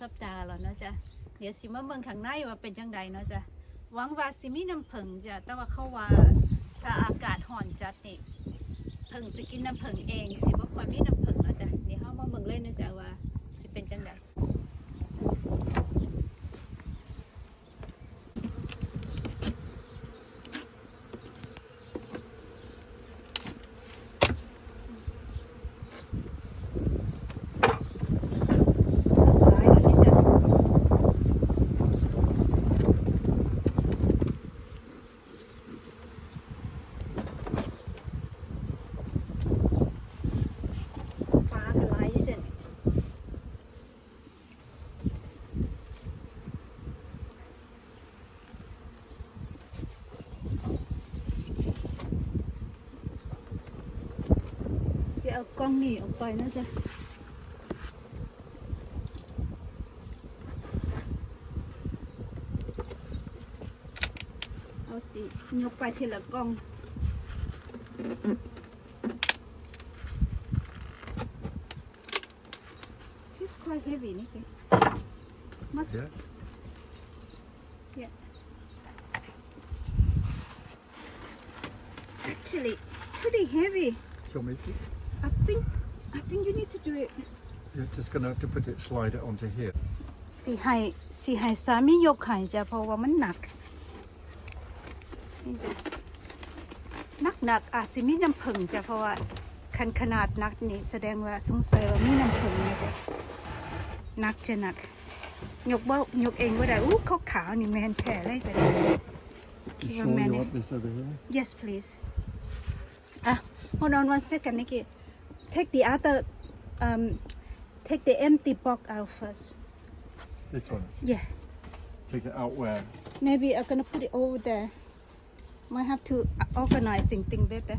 สัปดาห์แล้วเนาะจ๊ะเดี๋ยวสิมาเบิ่งข้างในว่าเป็นจังใดเนาะจ๊ะหวังว่าสิมีน้ำผึ้งจ้ะแต่ว่าเข้าว่าถ้าอากาศห่อนจัดนี่ผึ้งสิกินน้ำผึ้งเองสิบ่ค่อยมีน้ำผึ้งเนาะจ๊ะเดี๋ยวเฮามาเบิ่งเลยเนาะจ๊ะว่าสิเป็นจังใด ร้ายแล้วนี่จ้ะฟ้าก็ร้ายอยู่จ้ะนี่ สิเอากล้องนี่ออกไปนะจ๊ะเอาสิยกไปทีละกล่อง It's quite heavy นี่คือ must Yeah. actually pretty heavy Do you want me to? I think I think you need to do it You're just going to have to put it, slide it onto here. สีให้สีให้สามียกให้จ้ะเพราะว่ามันหนักนี่จ้ะหนักหนักๆอาจสิมีน้ำผึ้งจ้ะเพราะว่าคันขนาดหนักนี่แสดงว่าสงสัยว่ามีน้ำผึ้งนี่จ้ะหนักจะหนักยกบ่ยกเองก็ได้อู้ขาวขาวๆนี่แมนแท้เลยจ้ะ You Give a sure you minute. want this over here? yes please อะ hold on one second Nikki take the other um take the empty box out first This one. yeah Take it out where? Maybe I'm gonna put it over there. Might have to organize thing thing better.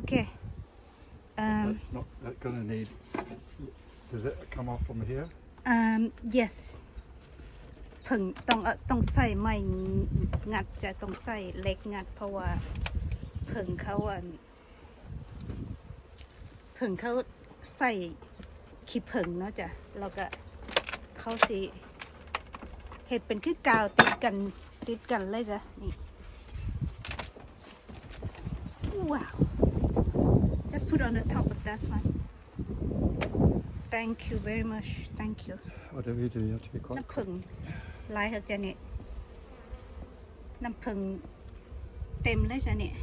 Okay. Um, That's not that's going to need. Does it come off from here? um, yes. ผึ่งต้องเอาต้องใส่ไม้งัดจะต้องใส่เหล็กงัด เพราะว่าผึ่งเขาอ่ะ ผึ่งเขาใส่ขี้ผึ่งเนาะจ้ะแล้วก็เขาสิเห็ดเป็นคือกาวติดกันติดกันเลยจ้ะนี่ Wow. Just put on the top of that one. Thank you very much. Thank you. Whatever you do, you have to be quite น้ำผึ้งลายเขาจะเนี่ยน้ำผึ้งเต็มเลยจ้ะเนี่ย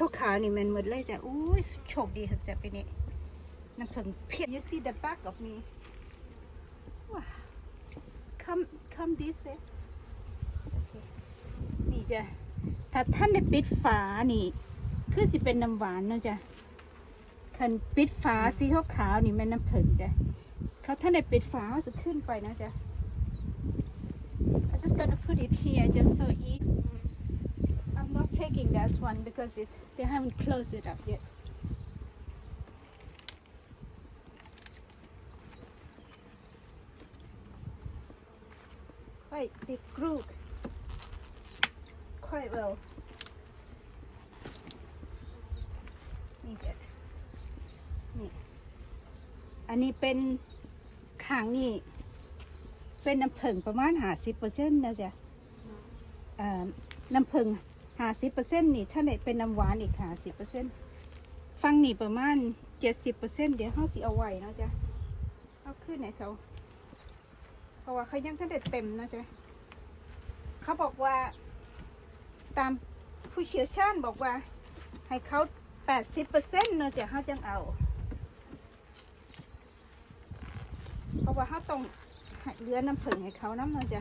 ว้าขาวนี่มันหมดเลยจ้ะอุ้ยโชคดีเขาจะไปนี่น้ำผึ้งเพียบ You see the back of me wow come come this way Okay. นี่จ้ะถ้าท่านได้ปิดฝานี่ คือสิเป็นน้ำหวานเนาะจ้ะคันปิดฝาสีขาวๆนี่ม่นน้ำผึ้งจ้ะเขาท่านได้ปิดฝาจะขึ้นไปนะจ๊ะ I just gonna put it here just so eat I'm not taking that one because it's they haven't closed it up yet Wait, they grew quite well นี่จ้ะนี่อันนี้เป็นขางนี่เป็นน้ำผึ้งประมาณหาสิบเปอร์เซ็นต์นะจ๊ะอ่าน้ำผึ้ง หาสิบเปอร์เซ็นต์นี่ถ้าไหนเป็นน้ำหวานอีกหาสิบเปอร์เซ็นต์ฟังนี่ประมาณเจ็ดสิบเปอร์เซ็นต์เดี๋ยวเขาสิเอาไว้นะจ๊ะเอาขึ้นไหนเขาเพราะว่าเขายังท่านได้เต็มนะจ๊ะเขาบอกว่า ตามผู้เชี่ยวชาญบอกว่า ให้เขาแปดสิบเปอร์เซ็นต์นะจ๊ะเขาจังเอาเพราะว่าเขาต้องเหลือน้ำผึ้งให้เขาน้ำมันจะ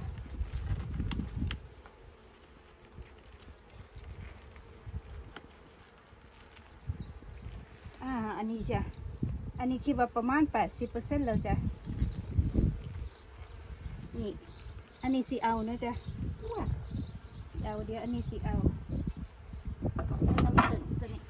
อันนี้จ้ะ อันนี้คิดว่าประมาณ 80%แล้วจ้ะ นี่ อันนี้สีเอานะจ้ะว้าเอาเดี๋ยวอันนี้สีเอาสีเอาน้ำผึ้งตัวนี้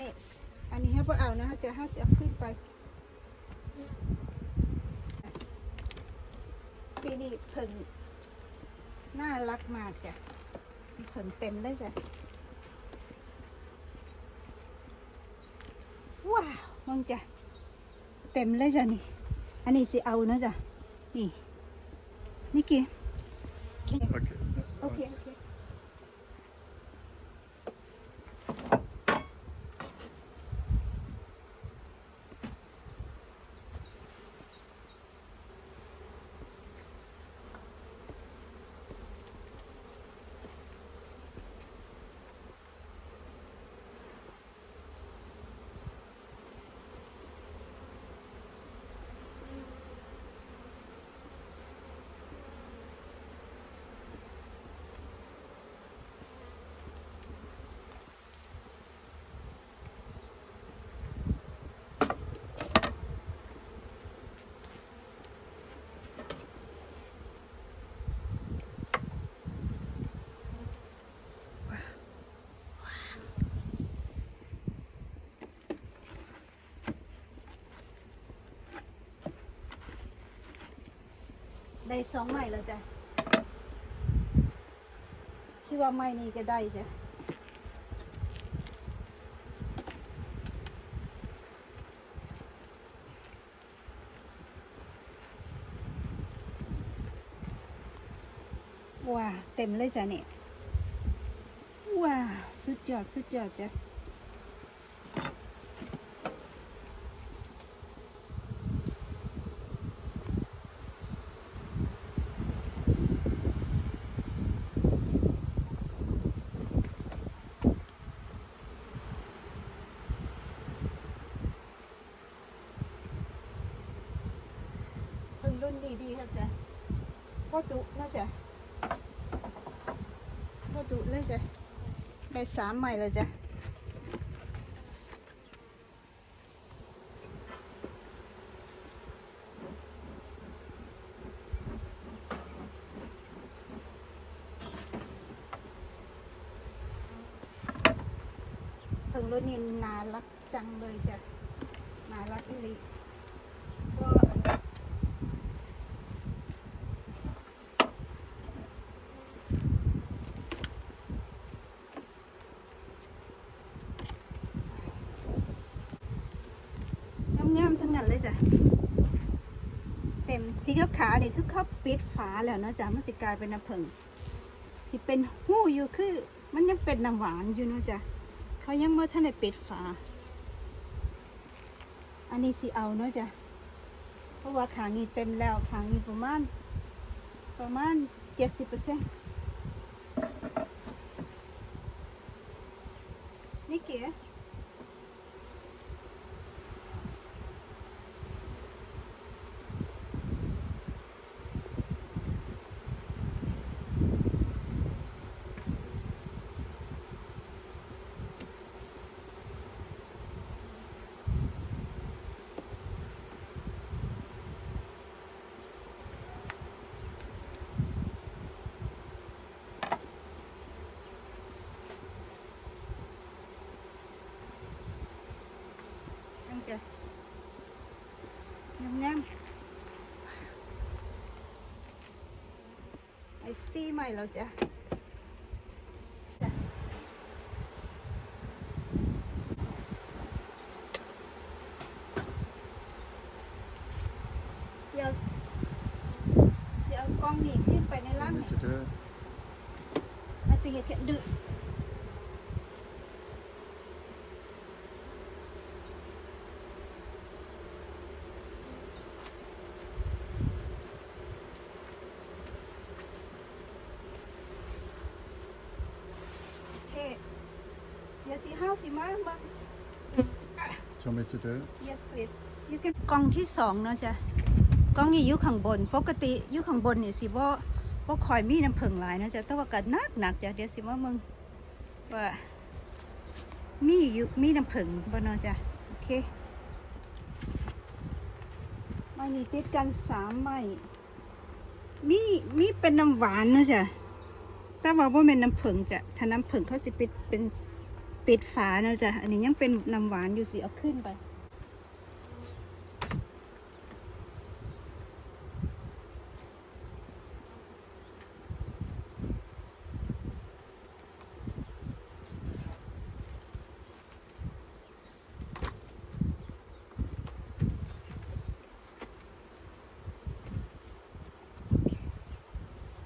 นี้อันนี้ให้ พวกเอานะจะห้าสิเอาขึ้นไป ปีนี้เพิ่งน่ารักมากจ้ะเพิ่งเต็มเลยจ้ะ ว้าวมึงจ้ะ เต็มเลยจ้ะนี่ อันนี้สิเอานะจ้ะ นี่ นี่กี่ Okay เค โอเค ได้สองไม้แล้วจ้ะคิดว่าไม้นี้จะได้จ้ะว้าเต็มเลยจ้ะเนี่ว้าสุดยอด สุดยอดจ้ะ เพิ่งรุ่นดีๆครับจ้ะพ่อตุ น่าจะพ่อตุเลยจ้ะได้สามใหม่แล้วจ้ะเพิ่งรุนนี้นารักจังเลยจ้ะนารักอีหลีก็ งามๆทั้งนั้นเลยจ้ะ เต็ม สีขาวๆนี่คือเขาปิดฝาแล้วเนาะจ้ะมันสิกลายเป็นน้ำผึ้งที่เป็นหู้อยู่คือ มันยังเป็นน้ำหวานอยู่เนาะจ้ะเขายังไม่ทันได้ปิดฝา อันนี้สิเอาเนาะจ้ะเพราะว่าขางนี้เต็มแล้วขางนี้ประมาณประมาณเจ็ดสิบเปอร์เซ็นต์นี่เก๋ นั่งจ้ะงามๆไอซี่ใหม่แล้วจ้ะจ้ะเสียวเสียวกล้องนี่ขึ้นไปในร่างนี่ Meter. I think I can do it. Okay. Yes, you have some more. Do you want me to do it? Yes, please. You can กล้องที่สองเนาะจ้ะกล้องนี้อยู่ข้างบน ปกติอยู่ข้างบนนี่สิบ่บ่คอยมีน้ำผึ้งหลายเนาะจ้ะแต่ว่าก็หนักหนักจ้ะเดี๋ยวสิว่ามึงว่ามีอยู่มีน้ำผึ้งบ่เนาะจ้ะโอเคไม้นี่ติดกันสามไม้มีมีเป็นน้ำหวานเนาะจ้ะแต่ว่าบ่แม่นน้ำผึ้งจ้ะถ้าน้ำผึ้งเขาสิเป็นเป็น ปิดฝานะจ๊ะ อันนี้ยังเป็นน้ำหวานอยู่สิ เอาขึ้นไป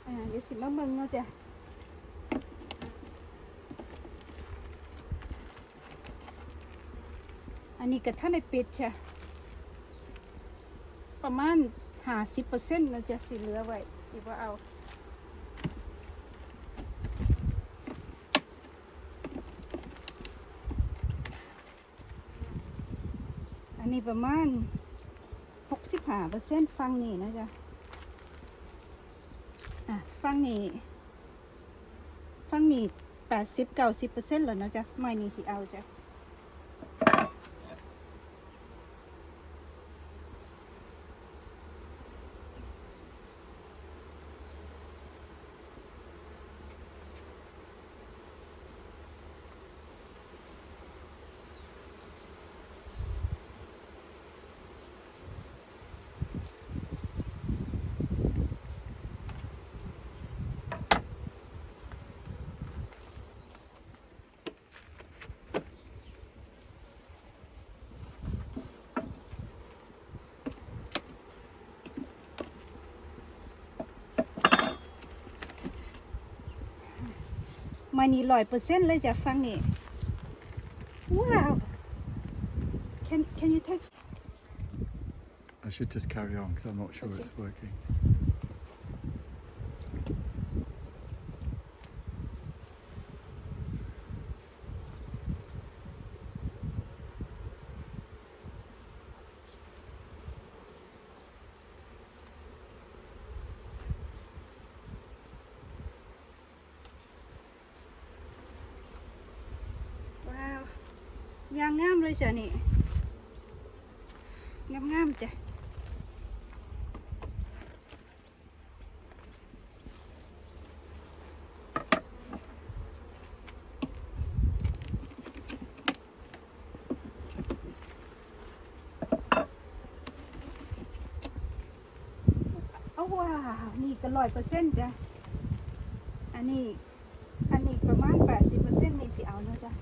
อ่า เดี๋ยวสิมาเบิ่งเนาะจ้ะ อั นนี้ก็ท่านได้ปิดจ้ะประมาณห้าสิบเปอร์เซ็นต์เราจะสิเหลือไว้สิว่าเอาอันนี้ประมาณหกสิบห้าเปอร์เซ็นต์ฟังนี่นะจ๊ะอะฟังนี่ฟังนี่แปดสิบเก้าสิบเปอร์เซ็นต์แล้วนะจ๊ะไม่นี่สิเอาจ้ะ มานี่ร้อยเปอร์เซ็นต์เลยจ้ะฟังนี่ ว้าว can can you take I should just carry on because I'm not sure Okay. it's working. ยางงามเลยจ้ะนี่งามงามจ้ะเอาว้าว นี่ก็ร้อยเปอร์เซ็นต์จ้ะ อันนี้ อันนี้ประมาณแปดสิบเปอร์เซ็นต์นี่สิเอาเนาะจ้ะ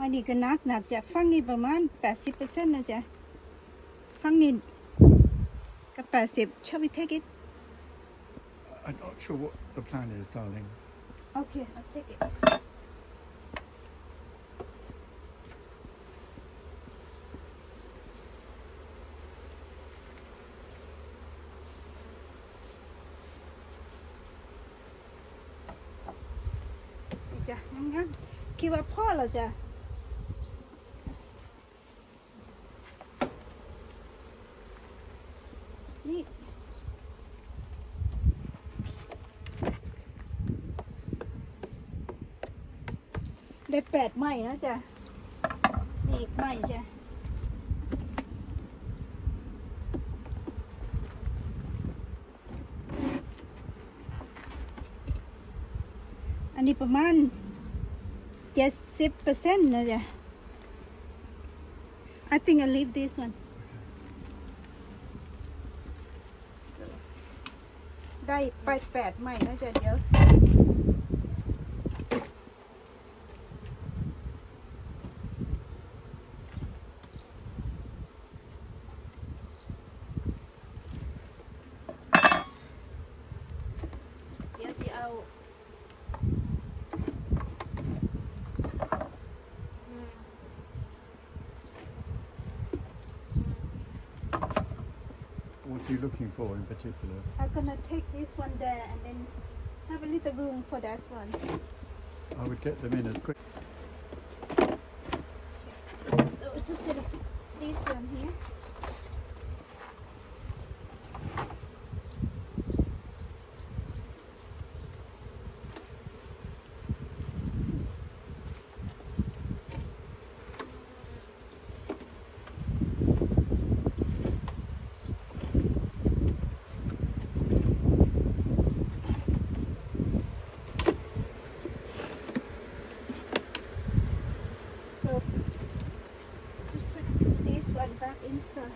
มานี่ก็นักหนักจากฟังนี่ประมาณ 80%นะจ๊ะฟังนี่ก็80 shall we take it I'm not sure what the plan is, darling. okay I'll take it นี่จ้ะงั้นๆคิดว่าพ่อเราจะนี่ ได้แปดไม้นะจ๊ะนี่อีกไม้จ้ะอันนี้ประมาณเจ็ดสิบเปอร์เซ็นต์นะจ๊ะ I think I leave this one ได้ไปแปดไม้นะจ๊ะเดี๋ยว are you looking for in particular? I'm gonna take this one there and then have a little room for that one. I would get them in as quick. So just gonna this one here. So just put this one back inside.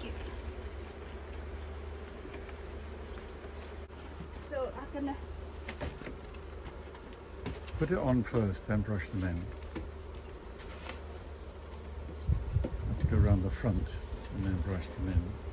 Okay. So I'm gonna Put it on first, then brush them in. Have to go around the front and then brush them in.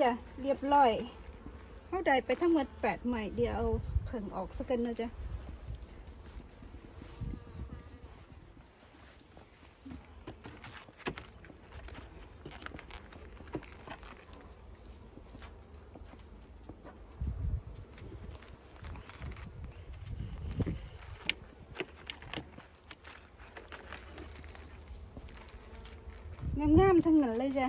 จะเรียบร้อยเข้าได้ไปทั้งหมดแปดใหม่เดี๋ยวเอาเพิ่งออกสักกันนะจ๊ะ งามๆทั้งนั้นเลยจ้ะ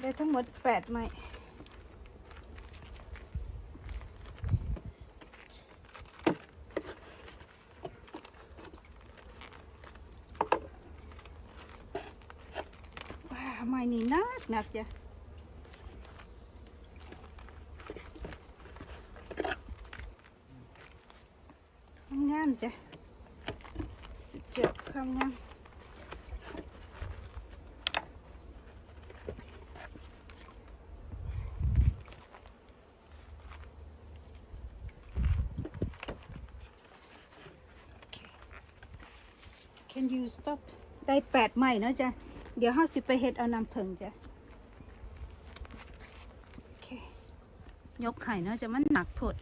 ได้ทั้งหมด แปดไม้ว้าไม้นี่นักนักจ้ะงามจ้ะสุดยอดความงาม Can you stop ได้แปดใหม่เนาะจ้ะ เดี๋ยวห้าสิบไปเฮ็ดเอานำผึ้งจ้ะโอเคยกไข่เนาะจะมันหนักผด